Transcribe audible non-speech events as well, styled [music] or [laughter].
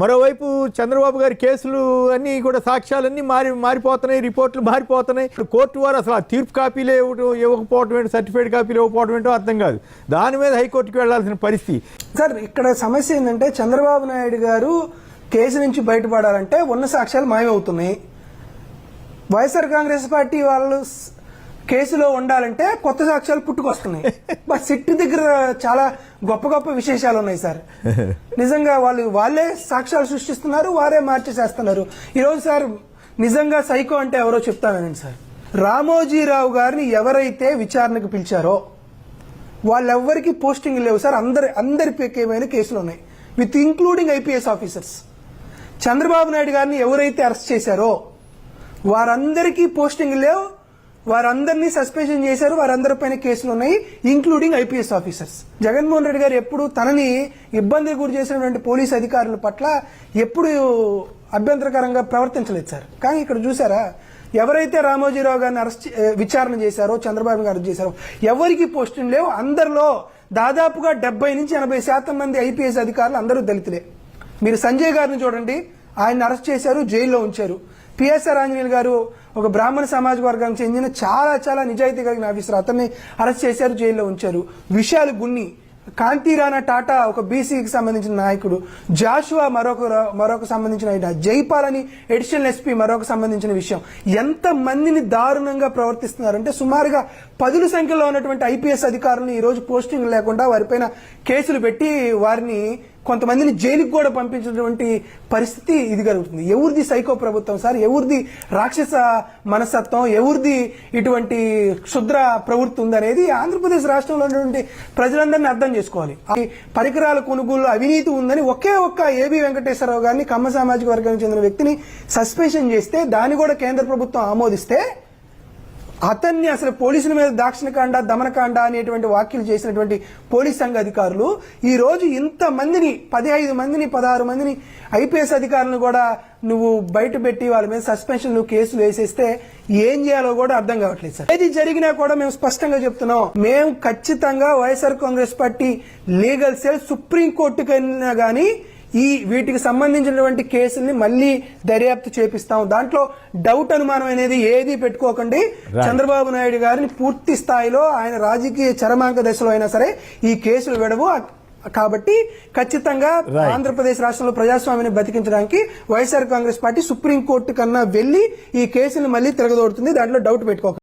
మరోవైపు చంద్రబాబు గారి కేసులు అన్నీ కూడా సాక్ష్యాలన్నీ మారి మారిపోతున్నాయి రిపోర్ట్లు మారిపోతున్నాయి. కోర్టు వారు అసలు ఆ తీర్పు కాపీలు ఇవ్వడం ఇవ్వకపోవడం ఏంటో సర్టిఫికేట్ కాపీలు ఇవ్వకపోవడం ఏంటో అర్థం కాదు. దాని మీద హైకోర్టుకి వెళ్ళాల్సిన పరిస్థితి. సార్ ఇక్కడ సమస్య ఏంటంటే చంద్రబాబు నాయుడు గారు కేసు నుంచి బయటపడాలంటే ఉన్న సాక్ష్యాలు మాయమవుతున్నాయి. వైఎస్ఆర్ కాంగ్రెస్ పార్టీ వాళ్ళు కేసులో ఉండాలంటే కొత్త సాక్ష్యాలు పుట్టుకొస్తున్నాయి. [laughs] బట్ సిట్ దగ్గర చాలా గొప్ప గొప్ప విశేషాలు ఉన్నాయి సార్. [laughs] నిజంగా వాళ్ళు వాళ్ళే సాక్ష్యాలు సృష్టిస్తున్నారు వారే మార్చేసేస్తున్నారు. ఈరోజు సార్ నిజంగా సైకో అంటే ఎవరో చెప్తానండి సార్. రామోజీరావు గారిని ఎవరైతే విచారణకు పిలిచారో వాళ్ళెవ్వరికి పోస్టింగ్ లేవు సార్. అందరి అందరి పేకేమైన కేసులు ఉన్నాయి. With including IPS officers. Chandrababu Naidu గారిని ఎవరైతే అరెస్ట్ చేశారో వారందరికీ పోస్టింగ్ లేవు వారందరినీ సస్పెన్షన్ చేశారు. వారందరి పైన కేసులు ఉన్నాయి including IPS officers. Jaganmohan Reddy garu ఎప్పుడు తనని ఇబ్బంది గురి చేసినటువంటి పోలీస్ అధికారుల పట్ల ఎప్పుడు అభ్యంతరకరంగా ప్రవర్తించలేదు సార్. కానీ ఇక్కడ చూసారా ఎవరైతే రామోజీరావు గారిని అరెస్ట్ విచారణ చేశారో చంద్రబాబు గారు చేశారో ఎవరికి పోస్టింగ్ లేవు. అందరిలో దాదాపుగా డెబ్బై నుంచి ఎనభై శాతం మంది ఐపీఎస్ అధికారులు అందరూ దళితులే. మీరు సంజయ్ గారిని చూడండి ఆయన అరెస్ట్ చేశారు జైల్లో ఉంచారు. పిఎస్ఆర్ ఆంజనేయులు గారు ఒక బ్రాహ్మణ సమాజ వర్గానికి చెందిన చాలా చాలా నిజాయితీ కలిగిన ఆఫీసర్. అతన్ని అరెస్ట్ చేశారు జైల్లో ఉంచారు. విషయాలు గున్ని కాంతిరాణా టాటా ఒక బీసీకి సంబంధించిన నాయకుడు జాషువా మరొక మరొక సంబంధించిన జైపాల్ అని ఎడిషనల్ ఎస్పీ మరొక సంబంధించిన విషయం. ఎంత మందిని దారుణంగా ప్రవర్తిస్తున్నారంటే సుమారుగా పదుల సంఖ్యలో ఉన్నటువంటి ఐపీఎస్ అధికారులను ఈరోజు పోస్టింగ్ లేకుండా వారిపైన కేసులు పెట్టి వారిని కొంతమందిని జైలుకి కూడా పంపించినటువంటి పరిస్థితి ఇది కలుగుతుంది. ఎవరిది సైకో ప్రభుత్వం సార్? ఎవరిది రాక్షస మనస్తత్వం? ఎవరిది ఇటువంటి క్షుద్ర ప్రవృత్తి ఉందనేది ఆంధ్రప్రదేశ్ రాష్ట్రంలో ఉన్నటువంటి ప్రజలందరినీ అర్థం చేసుకోవాలి. పరికరాల కొనుగోలు అవినీతి ఉందని ఒకే ఒక్క ఏబి వెంకటేశ్వరరావు గారిని కమ్మ సామాజిక వర్గానికి చెందిన వ్యక్తిని సస్పెన్షన్ చేస్తే దాన్ని కూడా కేంద్ర ప్రభుత్వం ఆమోదిస్తే అతన్ని అసలు పోలీసుల మీద దాక్షిణకాండ దమనకాండ అనేటువంటి వ్యాఖ్యలు చేసినటువంటి పోలీస్ సంఘ అధికారులు ఈ రోజు ఇంత మందిని పదిహేను మందిని పదహారు మందిని ఐపీఎస్ అధికారులను కూడా నువ్వు బయట పెట్టి వాళ్ళ మీద సస్పెన్షన్ కేసులు వేసేస్తే ఏం చేయాలో కూడా అర్థం కావట్లేదు సార్. ఏది జరిగినా కూడా మేము స్పష్టంగా చెప్తున్నాం. మేము ఖచ్చితంగా YSR Congress party legal cell supreme కోర్టుకైనా గానీ ఈ వీటికి సంబంధించినటువంటి కేసుల్ని మళ్ళీ దర్యాప్తు చేపిస్తాం దాంట్లో డౌట్ అనుమానం అనేది ఏది పెట్టుకోకండి. చంద్రబాబు నాయుడు గారిని పూర్తి స్థాయిలో ఆయన రాజకీయ చరమాంక దశలో అయినా సరే ఈ కేసులు విడవు. కాబట్టి ఖచ్చితంగా. ఆంధ్రప్రదేశ్ రాష్ట్రంలో ప్రజాస్వామ్యాన్ని బతికించడానికి YSR Congress party supreme court కన్నా వెళ్ళి ఈ కేసులు మళ్ళీ తిరగదోడుతుంది. దాంట్లో డౌట్ పెట్టుకోకండి.